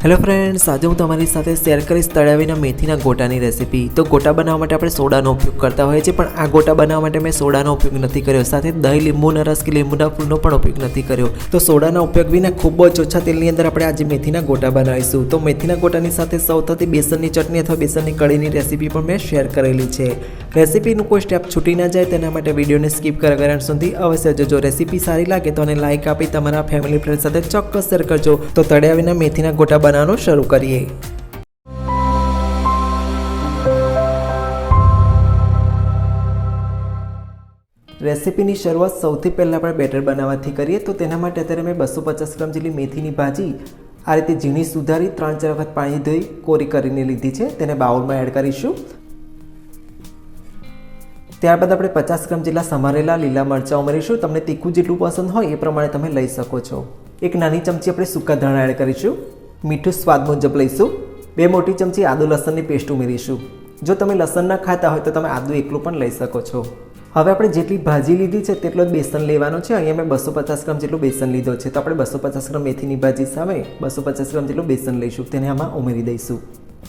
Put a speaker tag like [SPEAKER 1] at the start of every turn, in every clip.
[SPEAKER 1] Hello friends આજે હું તમારી સાથે શેર કરીશ તળાવીના મેથીના ગોટાની રેસીપી તો ગોટા બનાવવા માટે આપણે સોડાનો ઉપયોગ કરતા હોઈએ છીએ, પણ આ ગોટા બનાવવા માટે મેં સોડાનો ઉપયોગ નથી કર્યો. સાથે દહીં લીંબુના રસ કે લીંબુના ફૂલનો પણ ઉપયોગ નથી કર્યો. તો સોડાના ઉપયોગ વિના ખૂબ જ ઓછા તેલની અંદર આપણે આજે મેથીના ગોટા બનાવીશું. તો મેથીના ગોટાની સાથે સૌથી બેસનની ચટણી અથવા બેસનની કઢીની રેસીપી પણ મેં શેર કરેલી છે. રેસીપીનું કોઈ સ્ટેપ છૂટી ના જાય, તેના માટે વિડીયોને સ્કીપ કર્યા સુધી અવશ્ય જોજો. રેસીપી સારી લાગે તો અને લાઇક આપી તમારા ફેમિલી ફ્રેન્ડ સાથે ચોક્કસ શેર કરજો. તો તળ્યા વિના મેથીના ગોટા બનાવવાનું શરૂ કરીએ. રેસીપીની શરૂઆત સૌથી પહેલાં આપણે બેટર બનાવવાથી કરીએ, તો તેના માટે અત્યારે મેં બસો પચાસ ગ્રામ જેટલી મેથીની ભાજી આ રીતે ઝીણી સુધારી ત્રણ ચાર વખત પાણી ધોઈ કોરી કરીને લીધી છે. તેને બાઉલમાં એડ કરીશું. ત્યારબાદ આપણે પચાસ ગ્રામ જેટલા સમારેલા લીલા મરચાં ઉમેરીશું. તમને તીખું જેટલું પસંદ હોય એ પ્રમાણે તમે લઈ શકો છો. એક નાની ચમચી આપણે સૂકા ધાણા એડ કરીશું. મીઠું સ્વાદ મુજબ લઈશું. બે મોટી ચમચી આદુ લસણની પેસ્ટ ઉમેરીશું. જો તમે લસણ ના ખાતા હોય તો તમે આદુ એકલું પણ લઈ શકો છો. હવે આપણે જેટલી ભાજી લીધી છે તેટલો જ બેસન લેવાનો છે. અહીંયા મેં બસો પચાસ ગ્રામ જેટલું બેસન લીધો છે. તો આપણે બસો પચાસ ગ્રામ મેથીની ભાજી સામે બસો પચાસ ગ્રામ જેટલું બેસન લઈશું. તેને આમાં ઉમેરી દઈશું.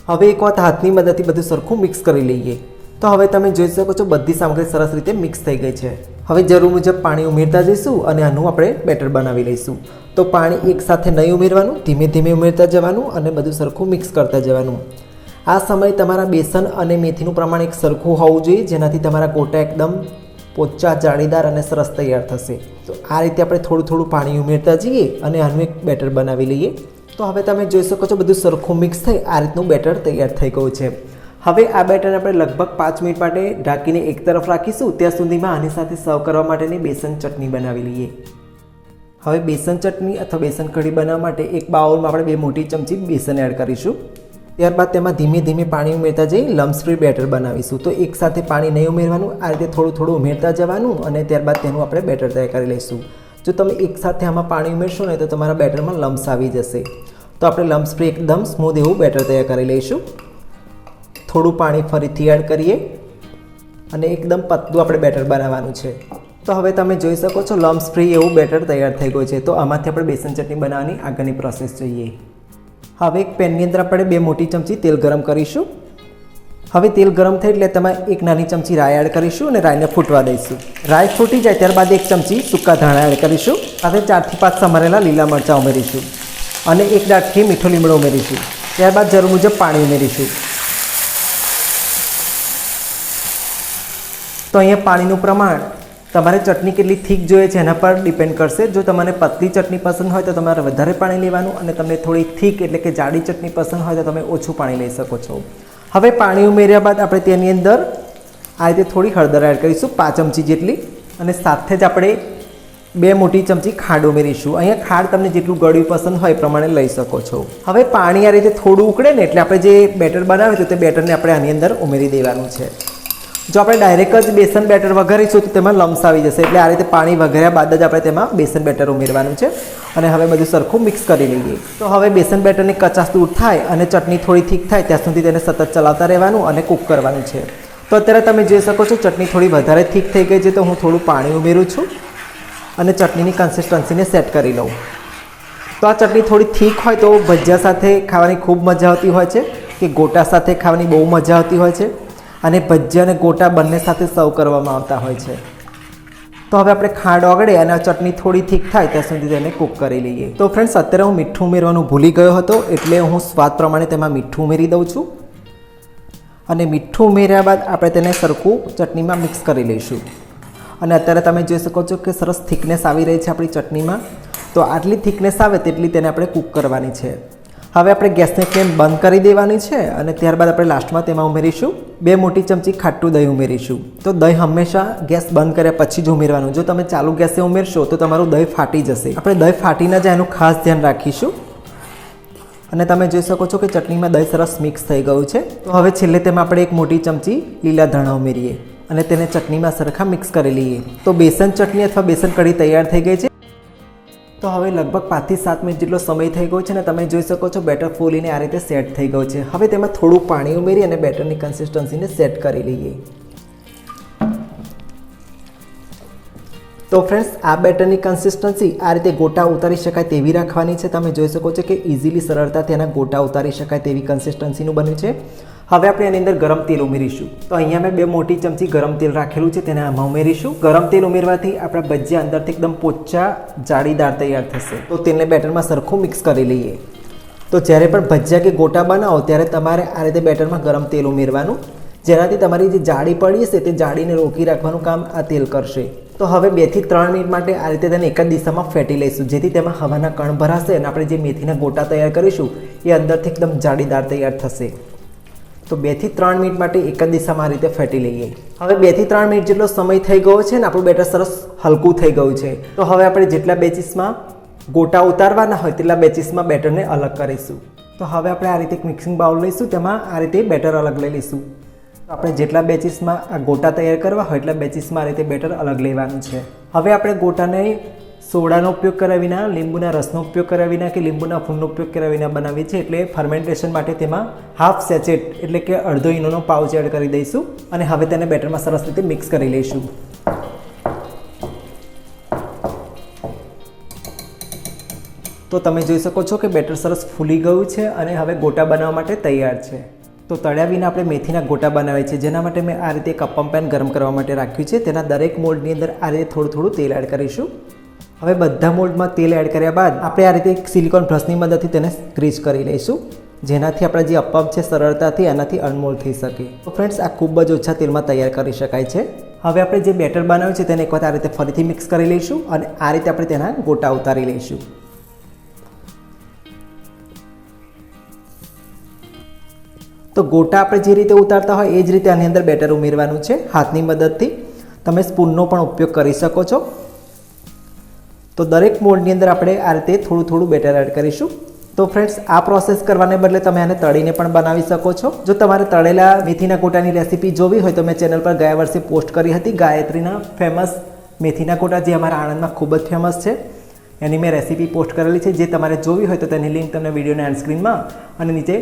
[SPEAKER 1] હવે એક વાત હાથની મદદથી બધું સરખું મિક્સ કરી લઈએ. તો હવે તમે જોઈ શકો છો બધી સામગ્રી સરસ રીતે મિક્સ થઈ ગઈ છે. હવે જરૂર મુજબ પાણી ઉમેરતા જઈશું અને આનું આપણે બેટર બનાવી લઈશું. તો પાણી એકસાથે નહીં ઉમેરવાનું, ધીમે ધીમે ઉમેરતા જવાનું અને બધું સરખું મિક્સ કરતા જવાનું. આ સમયે તમારા બેસન અને મેથીનું પ્રમાણ એક સરખું હોવું જોઈએ, જેનાથી તમારા ગોટા એકદમ પોચા, જાળીદાર અને સરસ તૈયાર થશે. તો આ રીતે આપણે થોડું થોડું પાણી ઉમેરતા જઈએ અને આનું એક બેટર બનાવી લઈએ. તો હવે તમે જોઈ શકો છો બધું સરખું મિક્સ થઈ આ રીતનું બેટર તૈયાર થઈ ગયું છે. હવે આ બેટરને આપણે લગભગ પાંચ મિનિટ માટે ઢાંકીને એક તરફ રાખીશું. ત્યાં સુધીમાં આની સાથે સર્વ કરવા માટેની બેસન ચટણી બનાવી લઈએ. હવે બેસન ચટણી અથવા બેસન કઢી બનાવવા માટે એક બાઉલમાં આપણે બે મોટી ચમચી બેસન એડ કરીશું. ત્યારબાદ તેમાં ધીમે ધીમે પાણી ઉમેરતા જઈ લમ્સ ફ્રી બેટર બનાવીશું. તો એકસાથે પાણી નહીં ઉમેરવાનું, આ રીતે થોડું થોડું ઉમેરતા જવાનું અને ત્યારબાદ તેનું આપણે બેટર તૈયાર કરી લઈશું. જો તમે એકસાથે આમાં પાણી ઉમેરશો ને તો તમારા બેટરમાં લમ્સ આવી જશે. તો આપણે લમ્સ ફ્રી એકદમ સ્મૂધ એવું બેટર તૈયાર કરી લઈશું. થોડું પાણી ફરીથી એડ કરીએ અને એકદમ પતલું આપણે બેટર બનાવવાનું છે. તો હવે તમે જોઈ શકો છો, લમ્સ ફ્રી એવું બેટર તૈયાર થઈ ગયું છે. તો આમાંથી આપણે બેસન ચટણી બનાવવાની આગળની પ્રોસેસ જોઈએ. હવે એક પેનની અંદર આપણે બે મોટી ચમચી તેલ ગરમ કરીશું. હવે તેલ ગરમ થઈ એટલે તમે એક નાની ચમચી રાઈ એડ કરીશું અને રાઈને ફૂટવા દઈશું. રાઈ ફૂટી જાય ત્યારબાદ એક ચમચી સૂકા ધાણા એડ કરીશું. સાથે ચારથી પાંચ સમારેલા લીલા મરચાં ઉમેરીશું. અને એક દાંતથી મીઠો લીમડો ઉમેરીશું. ત્યારબાદ જરૂર મુજબ પાણી ઉમેરીશું. તો અહીંયા પાણીનું પ્રમાણ તમારે ચટણી કેટલી થીક જોઈએ છે એના પર ડિપેન્ડ કરશે. જો તમને પતલી ચટણી પસંદ હોય તો તમારે વધારે પાણી લેવાનું અને તમને થોડી થીક એટલે કે જાડી ચટણી પસંદ હોય તો તમે ઓછું પાણી લઈ શકો છો. હવે પાણી ઉમેર્યા બાદ આપણે તેની અંદર આ રીતે થોડી હળદર એડ કરીશું, પાંચ ચમચી જેટલી અને સાથે જ આપણે બે મોટી ચમચી ખાંડ ઉમેરીશું. અહીંયા ખાંડ તમને જેટલું ગળ્યું પસંદ હોય એ પ્રમાણે લઈ શકો છો. હવે પાણી આ રીતે થોડું ઉકળે ને એટલે આપણે જે બેટર બનાવ્યું તો તે બેટરને આપણે આની અંદર ઉમેરી દેવાનું છે. જો આપણે ડાયરેક્ટ જ બેસન બેટર વઘારીશું તો તેમાં લમ્સ આવી જશે. એટલે આ રીતે પાણી વઘાર્યા બાદ જ આપણે તેમાં બેસન બેટર ઉમેરવાનું છે. અને હવે બધું સરખું મિક્સ કરી લઈએ. તો હવે બેસન બેટરની કચાશ દૂર થાય અને ચટણી થોડી થીક થાય ત્યાં સુધી તેને સતત ચલાવતા રહેવાનું અને કૂક કરવાનું છે. તો અત્યારે તમે જોઈ શકો છો ચટણી થોડી વધારે થીક થઈ ગઈ છે તો હું થોડું પાણી ઉમેરું છું અને ચટણીની કન્સિસ્ટન્સીને સેટ કરી લઉં. તો આ ચટણી થોડી થીક હોય તો ભજીયા સાથે ખાવાની ખૂબ મજા આવતી હોય છે કે ગોટા સાથે ખાવાની બહુ મજા આવતી હોય છે. અને ભજીયા અને ગોટા બંને સાથે સર્વ કરવામાં આવતા હોય છે. તો હવે આપણે ખાંડ ઓગળે અને આ ચટણી થોડી થીક થાય ત્યાં સુધી તેને કૂક કરી લઈએ. તો ફ્રેન્ડ્સ અત્યારે હું મીઠું ઉમેરવાનું ભૂલી ગયો હતો, એટલે હું સ્વાદ પ્રમાણે તેમાં મીઠું ઉમેરી દઉં છું. અને મીઠું ઉમેર્યા બાદ આપણે તેને સરખું ચટણીમાં મિક્સ કરી લઈશું. અને અત્યારે તમે જોઈ શકો છો કે સરસ થિકનેસ આવી રહી છે આપણી ચટણીમાં. તો આટલી થિકનેસ આવે તેટલી તેને આપણે કૂક કરવાની છે. હવે આપણે ગેસની ફ્લેમ બંધ કરી દેવાની છે અને ત્યારબાદ આપણે લાસ્ટમાં તેમાં ઉમેરીશું. બે મોટી ચમચી ખાટું દહીં ઉમેરીશું. તો દહીં હંમેશા ગેસ બંધ કર્યા પછી જ ઉમેરવાનું. જો તમે ચાલુ ગેસે ઉમેરશો, તો તમારું દહીં ફાટી જશે. આપણે દહીં ફાટી ન જાય એનું ખાસ ધ્યાન રાખીશું. અને તમે જોઈ શકો છો કે ચટણીમાં દહીં સરસ મિક્સ થઈ ગયું છે. તો હવે છેલ્લે તેમાં આપણે એક મોટી ચમચી લીલા ધાણા ઉમેરીએ અને તેને ચટણીમાં સરખા મિક્સ કરી લઈએ. તો બેસન ચટણી અથવા બેસન કઢી તૈયાર થઈ ગઈ છે. તો હવે લગભગ પાંચથી સાત મિનિટ જેટલો સમય થઈ ગયો છે અને તમે જોઈ શકો છો બેટર ફૂલીને આ રીતે સેટ થઈ ગયો છે. હવે તેમાં થોડું પાણી ઉમેરી અને બેટરની કન્સિસ્ટન્સીને સેટ કરી લઈએ. તો ફ્રેન્ડ્સ આ બેટરની કન્સિસ્ટન્સી આ રીતે ગોટા ઉતારી શકાય તેવી રાખવાની છે. તમે જોઈ શકો છો કે ઇઝીલી સરળતાથી એના ગોટા ઉતારી શકાય તેવી કન્સિસ્ટન્સીનું બન્યું છે. હવે આપણે એની અંદર ગરમ તેલ ઉમેરીશું. તો અહીંયા મેં બે મોટી ચમચી ગરમ તેલ રાખેલું છે, તેને આમાં ઉમેરીશું. ગરમ તેલ ઉમેરવાથી આપણા ભજીયા અંદરથી એકદમ પોચા જાળીદાર તૈયાર થશે. તો તેને બેટરમાં સરખું મિક્સ કરી લઈએ. તો જ્યારે પણ ભજીયા કે ગોટા બનાવો, ત્યારે તમારે આ રીતે બેટરમાં ગરમ તેલ ઉમેરવાનું. જેનાથી તમારી જે જાળી પડી હશે, તે જાળીને રોકી રાખવાનું કામ આ તેલ કરશે. તો હવે બેથી ત્રણ મિનિટ માટે આ રીતે તેને એક જ દિશામાં ફેટી લઈશું, જેથી તેમાં હવાના કણ ભરાશે અને આપણે જે મેથીના ગોટા તૈયાર કરીશું, એ અંદરથી એકદમ જાળીદાર તૈયાર થશે. તો બેથી ત્રણ મિનિટ માટે એક જ દિશામાં આ રીતે ફેટી લઈએ. હવે બેથી ત્રણ મિનિટ જેટલો સમય થઈ ગયો છે ને, આપણું બેટર સરસ હલકું થઈ ગયું છે. તો હવે આપણે જેટલા બેચીસમાં ગોટા ઉતારવાના હોય તેટલા બેચીસમાં બેટરને અલગ કરીશું. તો હવે આપણે આ રીતે એક મિક્સિંગ બાઉલ લઈશું, તેમાં આ રીતે બેટર અલગ લઈ લઈશું. આપણે જેટલા બેચીસમાં આ ગોટા તૈયાર કરવા હોય એટલા બેચીસમાં આ રીતે બેટર અલગ લેવાનું છે. હવે આપણે ગોટાને સોડાનો ઉપયોગ કર્યા વિના, લીંબુના રસનો ઉપયોગ કર્યા વિના કે લીંબુના ફૂલનો ઉપયોગ કર્યા વિના બનાવીએ છીએ, એટલે ફર્મેન્ટેશન માટે તેમાં હાફ સેચેટ એટલે કે અડધો ઇનોનો પાઉચ એડ કરી દઈશું અને હવે તેને બેટરમાં સરસ રીતે મિક્સ કરી લઈશું. તો તમે જોઈ શકો છો કે બેટર સરસ ફૂલી ગયું છે અને હવે ગોટા બનાવવા માટે તૈયાર છે. તો તળ્યા વિના આપણે મેથીના ગોટા બનાવીએ છીએ, જેના માટે મેં આ રીતે કપમ પેન ગરમ કરવા માટે રાખ્યું છે. તેના દરેક મોલ્ડની અંદર આ રીતે થોડું થોડું તેલ એડ કરીશું. હવે બધા મોલ્ડમાં તેલ એડ કર્યા બાદ આપણે આ રીતે સિલિકોન બ્રશની મદદથી તેને સ્ક્રીચ કરી લઈશું. જેનાથી આપણા જે અપમ છે સરળતાથી આનાથી અનમોલ થઈ શકે. તો ફ્રેન્ડ્સ આ ખૂબ જ ઓછા તેલમાં તૈયાર કરી શકાય છે. હવે આપણે જે બેટર બનાવ્યું છે તેને એક વખત આ રીતે ફરીથી મિક્સ કરી લઈશું અને આ રીતે આપણે તેના ગોટા ઉતારી લઈશું. તો ગોટા આપણે જે રીતે ઉતારતા હોય એ જ રીતે આની અંદર બેટર ઉમેરવાનું છે હાથની મદદથી. તમે સ્પૂનનો પણ ઉપયોગ કરી શકો છો. તો દરેક મોડની અંદર આપણે આ રીતે થોડું થોડું બેટર એડ કરીશું. તો ફ્રેન્ડ્સ આ પ્રોસેસ કરવાને બદલે તમે આને તળીને પણ બનાવી શકો છો. જો તમારે તળેલા મેથીના કોટાની રેસીપી જોવી હોય તો મેં ચેનલ પર ગયા વર્ષે પોસ્ટ કરી હતી ગાયત્રીના ફેમસ મેથીના કોટા, જે અમારા આણંદમાં ખૂબ જ ફેમસ છે. એની મેં રેસીપી પોસ્ટ કરેલી છે. જે તમારે જોવી હોય તો તેની લિંક તમને વિડીયોના એન્ડ સ્ક્રીનમાં અને નીચે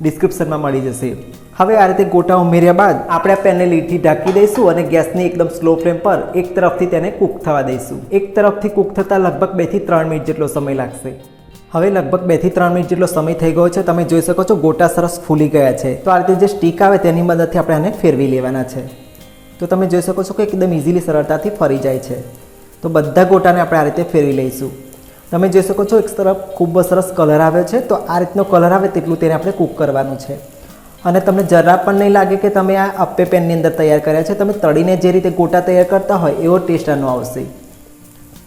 [SPEAKER 1] ડિસ્ક્રિપ્શનમાં મળી જશે. હવે આ રીતે ગોટા ઉમેર્યા બાદ આપણે આ પેનને લીટી ઢાંકી દઈશું અને ગેસની એકદમ સ્લો ફ્લેમ પર એક તરફથી તેને કૂક થવા દઈશું. એક તરફથી કૂક થતાં લગભગ બેથી ત્રણ મિનિટ જેટલો સમય લાગશે. હવે લગભગ બેથી ત્રણ મિનિટ જેટલો સમય થઈ ગયો છે, તમે જોઈ શકો છો ગોટા સરસ ફૂલી ગયા છે. તો આ રીતે જે સ્ટીક આવે તેની મદદથી આપણે આને ફેરવી લેવાના છે. તો તમે જોઈ શકો છો કે એકદમ ઇઝીલી સરળતાથી ફરી જાય છે. તો બધા ગોટાને આપણે આ રીતે ફેરવી લઈશું. તમે જોઈ શકો છો એક તરફ ખૂબ જ સરસ કલર આવ્યો છે, તો આ રીતનો કલર આવે તેટલું તેને આપણે કૂક કરવાનું છે. અને તમને જરા પણ નહીં લાગે કે તમે આ અપ્પે પેનની અંદર તૈયાર કર્યા છે, તમે તળીને જે રીતે ગોટા તૈયાર કરતા હોય એવો ટેસ્ટ આનો આવશે.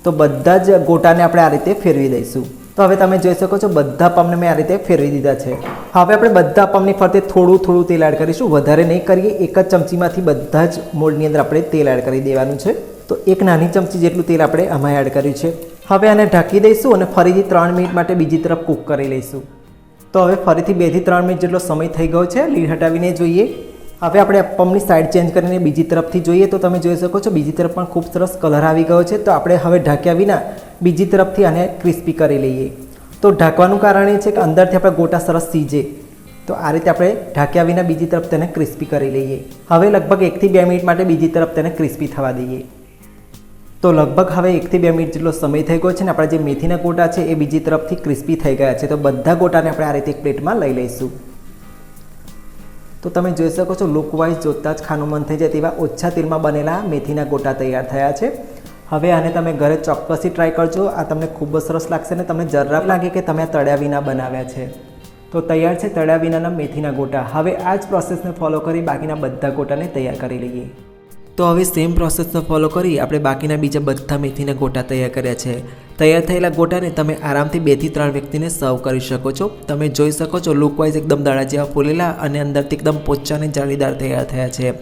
[SPEAKER 1] તો બધા જ ગોટાને આપણે આ રીતે ફેરવી દઈશું. તો હવે તમે જોઈ શકો છો બધા પમને મેં આ રીતે ફેરવી દીધા છે. હવે આપણે બધા પમની ફરતે થોડું થોડું તેલ એડ કરીશું. વધારે નહીં કરીએ, એક જ ચમચીમાંથી બધા જ મોલ્ડની અંદર આપણે તેલ એડ કરી દેવાનું છે. તો એક નાની ચમચી જેટલું તેલ આપણે આમાં એડ કર્યું છે. હવે આને ઢાંકી દઈશું અને ફરીથી ત્રણ મિનિટ માટે બીજી તરફ કૂક કરી લઈશું. તો હવે ફરીથી બેથી ત્રણ મિનિટ જેટલો સમય થઈ ગયો છે, લીડ હટાવીને જોઈએ. હવે આપણે અપમની સાઈડ ચેન્જ કરીને બીજી તરફથી જોઈએ તો તમે જોઈ શકો છો, બીજી તરફ પણ ખૂબ સરસ કલર આવી ગયો છે. તો આપણે હવે ઢાંક્યા વિના બીજી તરફથી આને ક્રિસ્પી કરી લઈએ. તો ઢાંકવાનું કારણ એ છે કે અંદરથી આપણે ગોટા સરસ સીજે. તો આ રીતે આપણે ઢાંક્યા વિના બીજી તરફ તેને ક્રિસ્પી કરી લઈએ. હવે લગભગ એકથી બે મિનિટ માટે બીજી તરફ તેને ક્રિસ્પી થવા દઈએ. તો લગભગ હવે એકથી બે મિનિટ જેટલો સમય થઈ ગયો છે ને આપણા જે મેથીના ગોટા છે એ બીજી તરફથી ક્રિસ્પી થઈ ગયા છે. તો બધા ગોટાને આપણે આ રીતે એક પ્લેટમાં લઈ લઈશું. તો તમે જોઈ શકો છો લુક વાઇઝ જોતાં જ ખાનું મન થઈ જાય તેવા ઓછા તેલમાં બનેલા મેથીના ગોટા તૈયાર થયા છે. હવે આને તમે ઘરે ચોક્કસથી ટ્રાય કરજો. આ તમને ખૂબ જ સરસ લાગશે અને તમને જરા લાગે કે તમે આ તળ્યા વિના બનાવ્યા છે. તો તૈયાર છે તળ્યા વિનાના મેથીના ગોટા. હવે આ જ પ્રોસેસને ફોલો કરી બાકીના બધા ગોટાને તૈયાર કરી લઈએ. તો હવે સેમ પ્રોસેસને ફોલો કરી આપણે બાકીના બીજા બધા મેથીના ગોટા તૈયાર કર્યા છે. તૈયાર થયેલા ગોટાને તમે આરામથી બેથી ત્રણ વ્યક્તિને સર્વ કરી શકો છો. તમે જોઈ શકો છો લુકવાઇઝ એકદમ દાણા જેવા ફૂલેલા અને અંદરથી એકદમ પોચા અને જાળીદાર તૈયાર થયા છે.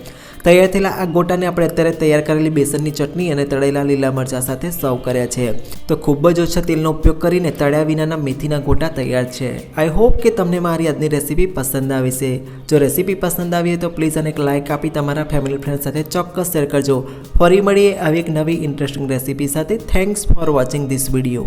[SPEAKER 1] તૈયાર થયેલા આ ગોટાને આપણે અત્યારે તૈયાર કરેલી બેસનની ચટણી અને તળેલા લીલા મરચાં સાથે સર્વ કર્યા છે. તો ખૂબ જ ઓછા તેલનો ઉપયોગ કરીને તળ્યા વિનાના મેથીના ગોટા તૈયાર છે. આઈ હોપ કે તમને મારી આજની રેસીપી પસંદ આવી જો રેસીપી પસંદ આવી હોય તો પ્લીઝ અને એક લાઇક આપી તમારા ફેમિલી ફ્રેન્ડ સાથે ચોક્કસ શેર કરજો. ફરી મળીએ આવી એક નવી ઇન્ટરેસ્ટિંગ રેસીપી સાથે. Thanks for watching this video